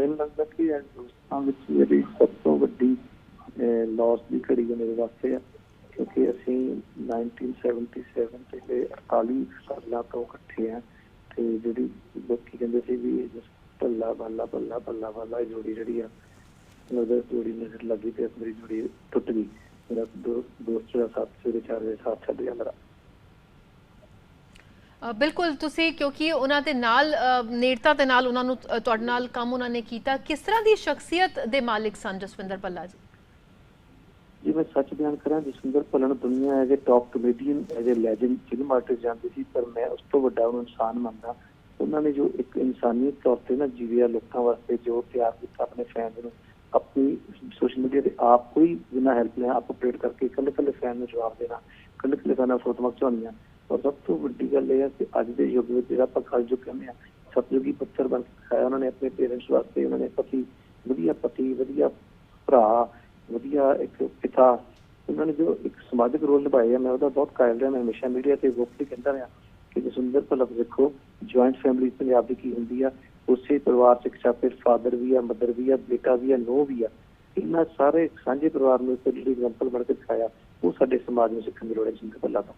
ਮੈਨੂੰ ਲੱਗਦਾ ਕਿ ਇਹ ਵਿੱਚ ਜਿਹੜੀ ਸਭ ਤੋਂ ਵੱਡੀ ਲਾਸ ਦੀ ਘੜੀ ਹੈ ਮੇਰੇ ਵਾਸਤੇ ਆ, ਕਿਉਂਕਿ ਅਸੀਂ 1977 ਤੇ 48 ਸਾਲਾਂ ਤੋਂ ਇਕੱਠੇ ਆ ਤੇ ਜਿਹੜੀ ਲੋਕੀ ਕਹਿੰਦੇ ਸੀ ਵੀ ਬੱਲਾ ਬੱਲਾ ਬੱਲਾ ਬੱਲਾ ਬੱਲਾ ਜੋੜੀ ਜਿਹੜੀ ਆ, ਉਹਦਾ ਜੋੜੀ ਨਜ਼ਰ ਲੱਗੀ ਤੇ ਮੇਰੀ ਜੋੜੀ ਟੁੱਟ ਗਈ। ਮੇਰਾ ਦੋ- ਦੋਸਤ ਜਿਹੜਾ ਸੱਤ ਸਵੇਰੇ ਚਾਰ ਵਜੇ ਸਾਥ ਛੱਡ ਗਿਆ ਮੇਰਾ। ਬਿਲਕੁਲ ਤੁਸੀਂ ਕਿਉਂਕਿ ਉਹਨਾਂ ਦੇ ਨਾਲ ਨੇੜਤਾ ਦੇ ਨਾਲ ਉਹਨਾਂ ਨੂੰ ਤੁਹਾਡੇ ਨਾਲ ਕੰਮ ਉਹਨਾਂ ਨੇ ਕੀਤਾ। ਕਿਸ ਤਰ੍ਹਾਂ ਦੀ ਸ਼ਖਸੀਅਤ ਦੇ ਮਾਲਿਕ ਸਨ ਜਸਵਿੰਦਰ ਭੱਲਾ ਜੀ? ਜੀ, ਮੈਂ ਸੱਚ ਬਿਆਨ ਕਰਾਂ, ਜਸਵਿੰਦਰ ਭੱਲਣ ਦੁਨੀਆ as a top comedian as a legend film artist ਜਾਂਦੀ ਸੀ, ਪਰ ਮੈਂ ਉਸ ਤੋਂ ਵੱਡਾ ਉਹਨੂੰ ਇਨਸਾਨ ਮੰਨਦਾ। ਉਹਨਾਂ ਨੇ ਜੋ ਇੱਕ ਇਨਸਾਨੀਅਤ ਤੌਰ ਤੇ ਨਾ ਜੀਵਿਆ ਲੋਕਾਂ ਵਾਸਤੇ, ਜੋ ਪਿਆਰ ਕੀਤਾ ਆਪਣੇ ਫੈਨਸ ਨੂੰ, ਆਪਣੀ ਸੋਸ਼ਲ ਮੀਡੀਆ ਤੇ ਆਪ ਕੋਈ ਬਿਨਾਂ ਹੈਲਪ ਲਿਆ, ਆਪ ਅਪਡੇਟ ਕਰਕੇ ਇਕੱਲੇ ਇਕੱਲੇ ਫੈਨ ਨੂੰ ਜਵਾਬ ਦੇਣਾ ਇਕੱਲੇ ਇਕੱਲੇ ਫੈਨਾਂ ਫੋਟੋਆਂ ਖਿਚਾਉਣੀਆਂ। ਔਰ ਸਭ ਤੋਂ ਵੱਡੀ ਗੱਲ ਇਹ ਹੈ ਕਿ ਅੱਜ ਦੇ ਯੁੱਗ ਵਿੱਚ ਜਿਹੜਾ ਆਪਾਂ ਕਲਯੁੱਗ ਕਹਿੰਦੇ ਆ ਸਤਯੁਗੀ ਪੱਥਰ ਬਣ ਕੇ ਖਾਇਆ ਉਹਨਾਂ ਨੇ ਆਪਣੇ ਪੇਰੈਂਟਸ ਵਾਸਤੇ, ਉਹਨਾਂ ਨੇ ਪਤੀ, ਵਧੀਆ ਪਤੀ, ਵਧੀਆ ਭਰਾ, ਵਧੀਆ ਇੱਕ ਪਿਤਾ, ਉਹਨਾਂ ਨੇ ਜੋ ਇੱਕ ਸਮਾਜਿਕ ਰੋਲ ਨਿਭਾਇਆ ਮੈਂ ਉਹਦਾ ਬਹੁਤ ਕਾਇਲ ਰਿਹਾ, ਮੈਂ ਹਮੇਸ਼ਾ ਮੀਡੀਆ ਤੇ ਵੋਕਲੀ ਕਹਿੰਦਾ ਰਿਹਾ ਕਿ ਜਸਵਿੰਦਰ ਭੱਲਾ ਦੇਖੋ ਜੁਆਇੰਟ ਫੈਮਿਲੀ ਪੰਜਾਬ ਦੀ ਕੀ ਹੁੰਦੀ ਆ, ਉਸੇ ਪਰਿਵਾਰ ਚ ਇੱਕ ਚਾਪੇ ਫਾਦਰ ਵੀ ਆ ਮਦਰ ਵੀ ਆ, ਬੇਟਾ ਵੀ ਆ ਨੋ ਵੀ ਆ, ਇਹਨਾਂ ਸਾਰੇ ਸਾਂਝੇ ਪਰਿਵਾਰ ਨੂੰ ਇੱਕ ਜਿਹੜੀ ਐਗਜ਼ਾਮਪਲ ਬਣ ਕੇ ਦਿਖਾਇਆ ਉਹ ਸਾਡੇ ਸਮਾਜ ਨੂੰ ਸਿੱਖਣ ਦੀ ਲੋੜ ਹੈ ਜਸਵਿੰਦਰ ਭੱਲਾ ਤੋਂ।